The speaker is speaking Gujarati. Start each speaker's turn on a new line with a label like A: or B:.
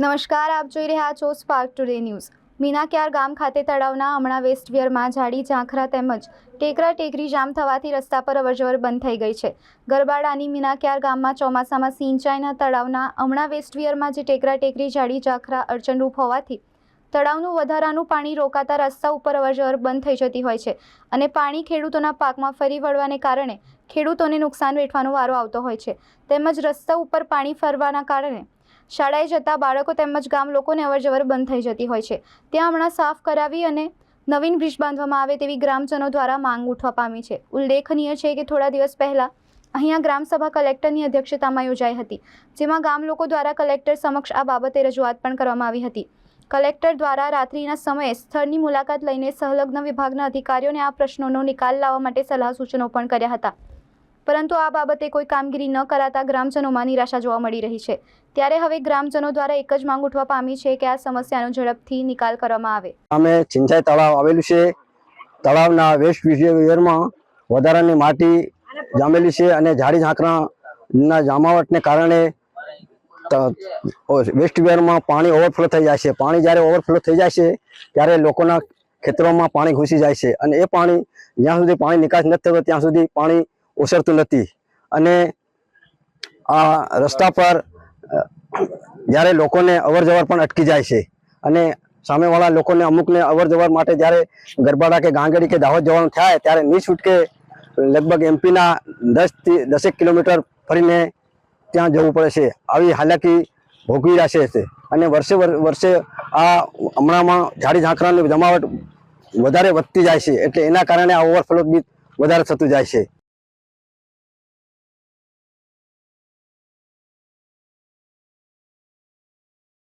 A: નમસ્કાર, આપ જોઈ રહ્યા છો સ્પાર્ક ટુડે ન્યૂઝ મીનાક્યાર ગામ ખાતે તળાવના હમણાં વેસ્ટવિયરમાં ઝાડી ઝાંખરા તેમજ ટેકરા ટેકરી જામ થવાથી રસ્તા પર અવરજવર બંધ થઈ ગઈ છે. ગરબાડાની મીનાક્યાર ગામમાં ચોમાસામાં સિંચાઈના તળાવના હમણાં વેસ્ટવિયરમાં જે ટેકરા ટેકરી ઝાડી ઝાંખરા અડચણરૂપ હોવાથી તળાવનું વધારાનું પાણી રોકાતા રસ્તા ઉપર અવરજવર બંધ થઈ જતી હોય છે અને પાણી ખેડૂતોના પાકમાં ફરી વળવાને કારણે ખેડૂતોને નુકસાન વેઠવાનો વારો આવતો હોય છે. તેમજ રસ્તા ઉપર પાણી ફરવાના કારણે શાળાએ જતા બાળકો તેમજ ગામ લોકોને અવરજવર બંધ થઈ જતી હોય છે. ત્યાં હમણાં સાફ કરાવી અને નવીન બ્રિજ બાંધવામાં આવે તેવી ગ્રામજનો દ્વારા માંગ ઉઠવા પામી છે. ઉલ્લેખનીય છે કે થોડા દિવસ પહેલાં અહીંયા ગ્રામસભા કલેક્ટરની અધ્યક્ષતામાં યોજાઈ હતી, જેમાં ગામ લોકો દ્વારા કલેક્ટર સમક્ષ આ બાબતે રજૂઆત પણ કરવામાં આવી હતી. કલેક્ટર દ્વારા રાત્રિના સમયે સ્થળની મુલાકાત લઈને સંલગ્ન વિભાગના અધિકારીઓને આ પ્રશ્નોનો નિકાલ લાવવા માટે સલાહ સૂચનો પણ કર્યા હતા. પરંતુ આ બાબતે કોઈ કામગીરી ન કરાતા ગ્રામજનોમાં નિરાશા જોવા મળી રહી છે. ત્યારે હવે ગ્રામજનો દ્વારા એક જ માંગ ઉઠવા પામી છે કે આ સમસ્યાનો ઝડપથી નિકાલ કરવામાં આવે.
B: અમે સિંચાઈ તળાવ આવેલું છે. તળાવના વેસ્ટ વિયરમાં વધારાની માટી જામેલી છે અને ઝાડી ઝાંકરાના જામાવટને કારણે વેસ્ટ વિયરમાં પાણી ઓવરફ્લો થઈ જાય છે. પાણી જ્યારે ઓવરફ્લો થઈ જાય છે, ત્યારે લોકોના ખેતરોમાં પાણી ઘૂસી જાય છે અને એ પાણી જ્યાં સુધી પાણી નિકાસ નથી થતો, ત્યાં સુધી પાણી ઓસરતું નથી. અને આ રસ્તા પર, જ્યારે લોકોને અવરજવર પણ અટકી જાય છે અને સામેવાળા લોકોને અમુકને અવરજવર માટે જ્યારે ગરબાડા કે ગાંગડી કે દાહોદ જવાનું થાય, ત્યારે ની છૂટકે લગભગ એમપીના દસથી દસેક કિલોમીટર ફરીને ત્યાં જવું પડે છે. આવી હાલાકી ભોગવી રહ્યા છે અને વર્ષે વર- વર્ષે આ હમણાંમાં ઝાડી ઝાંખરાની જમાવટ વધારે વધતી જાય છે. એટલે એના કારણે આ ઓવરફ્લો બી વધારે થતું જાય છે.